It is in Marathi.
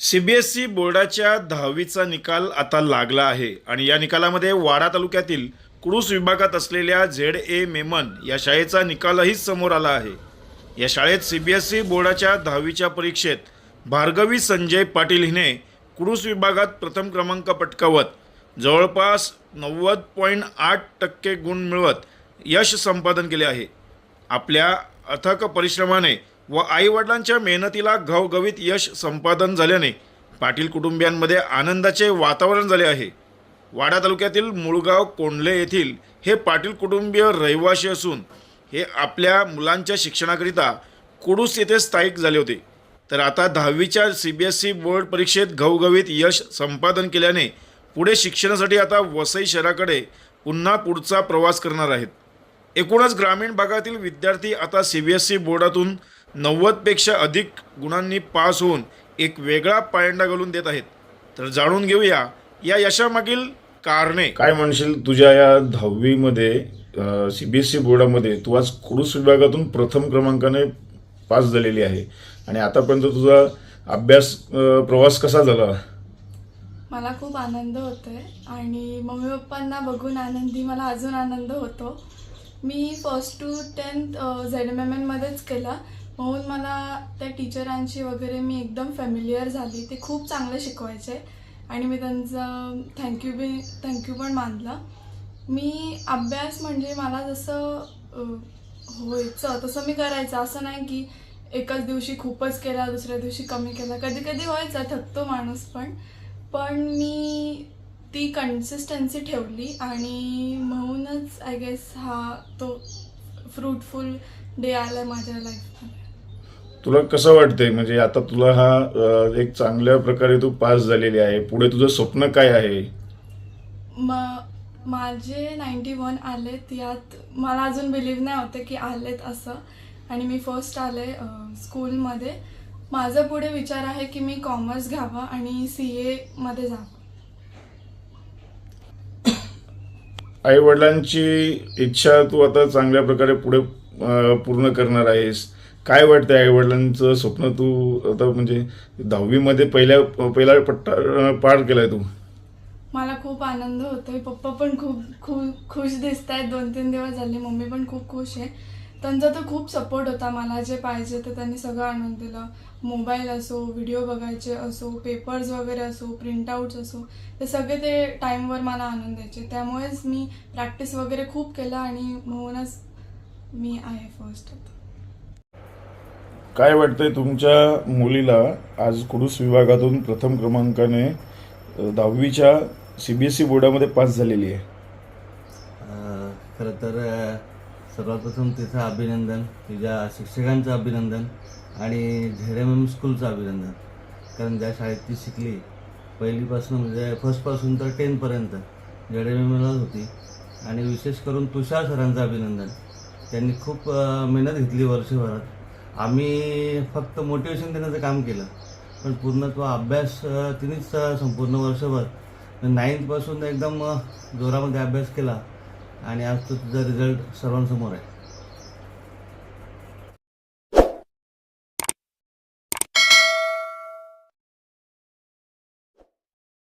सी बी एस ई बोर्डाच्या दहावीचा निकाल आता लागला आहे आणि या निकालामध्ये वाडा तालुक्यातील कुडूस विभागात असलेल्या झेड ए मेमन या शाळेचा निकालही समोर आला आहे. या शाळेत सी बी एस ई बोर्डाच्या दहावीच्या परीक्षेत भार्गवी संजय पाटील हिने कुडूस विभागात प्रथम क्रमांक पटकावत जवळपास नव्वद पॉईंट आठ टक्के गुण मिळवत यश संपादन केले आहे. आपल्या अथक परिश्रमाने व आईवडिलांच्या मेहनतीला घवघवीत यश संपादन झाल्याने पाटील कुटुंबियांमध्ये आनंदाचे वातावरण झाले आहे. वाडा तालुक्यातील मुळगाव कोंडले येथील हे पाटील कुटुंबीय रहिवासी असून हे आपल्या मुलांच्या शिक्षणाकरिता कुडूस येथे स्थायिक झाले होते. तर आता दहावीच्या C B S E board परीक्षेत घवघवीत यश संपादन केल्याने पुढे शिक्षणासाठी आता वसई शहराकडे पुन्हा पुढचा प्रवास करणार आहेत. एकूणच ग्रामीण भागातील विद्यार्थी आता सी बी एस ई बोर्डातून नव्वदपेक्षा अधिक गुणांनी पास होऊन एक वेगळा पायंडा घालून देत आहेत. तर जाणून घेऊया या यशामागील कारणे. काय म्हणशील? तुझ्या या दहावीमध्ये सी बी एस सी बोर्डामध्ये तू आज कुडूस विभागातून प्रथम क्रमांकाने पास झालेली आहे. आणि आतापर्यंत तुझा अभ्यास प्रवास कसा झाला? मला खूप आनंद होतोय. आणि मम्मी पप्पांना बघून आनंदी मला अजून आनंद होतो. मी first to tenth Z M M एनमध्येच केला. म्हणून मला त्या टीचरांशी वगैरे मी एकदम फॅमिलियर झाली. ते खूप चांगलं शिकवायचे आणि मी त्यांचं थँक्यू बी थँक्यू पण मानलं. मी अभ्यास म्हणजे मला जसं व्हायचं तसं मी करायचं. असं नाही की एकाच दिवशी खूपच केला दुसऱ्या दिवशी कमी केला. कधी कधी व्हायचं थकतो माणूस पण. पण मी ती कन्सिस्टन्सी ठेवली आणि म्हणूनच आय गेस हा तो फ्रुटफुल डे आला माझ्या लाईफमध्ये तुला कसं वाटतंय? म्हणजे आता तुला हा अ, एक चांगल्या प्रकारे तू पास झालेली आहे. पुढे तुझं स्वप्न काय आहे? म माझे नाईन्टी वन आलेत. यात मला अजून बिलीव्ह नाही होते की आलेत असं. आणि मी फर्स्ट आले स्कूलमध्ये माझा पुढे विचार आहे की मी कॉमर्स घ्यावं आणि सी एमध्ये जावं. आईवडिलांची इच्छा तू आता चांगल्या प्रकारे पुढे पूर्ण करणार आहेस. काय वाटतं आईवडिलांचं स्वप्न तू आता म्हणजे दहावीमध्ये पहिल्या पहिला पट्टा पार केलाय तू? मला खूप आनंद होतोय. पप्पा पण खूप खूप खुश दिसत आहेत दोन तीन दिवस झाले. मम्मी पण खूप खुश आहे. त्यांचा तर खूप सपोर्ट होता. मला जे पाहिजे ते त्यांनी सगळं आणून दिलं. मोबाईल असो व्हिडिओ बघायचे असो पेपर्स वगैरे असो प्रिंटआउट्स असो ते सगळे ते टाईमवर मला आणून द्यायचे. त्यामुळेच मी प्रॅक्टिस वगैरे खूप केलं आणि म्हणूनच मी आहे फर्स्ट काय वाटतंय तुमच्या मुलीला आज कुडूस विभागातून प्रथम क्रमांकाने दहावीच्या सी बी एस सी बोर्डामध्ये पास झालेली आहे? खरं तर सर्वप्रथम तिचं अभिनंदन तिच्या शिक्षकांचं अभिनंदन आणि झेड एम एम स्कूलचं अभिनंदन. कारण ज्या शाळेत ती शिकली पहिलीपासून म्हणजे फर्स्टपासून तर टेनपर्यंत झेड एम एमलाच होती. आणि विशेष करून तुषार सरांचं अभिनंदन. त्यांनी खूप मेहनत घेतली वर्षभरात. आम्ही फक्त मोटिवेशन देण्याचं काम केलं. पण पूर्ण तो अभ्यास तिनेच संपूर्ण वर्षभर. नाईन्थपासून एकदम जोरामध्ये अभ्यास केला. आणि आज तो तुझा रिझल्ट सर्वांसमोर आहे.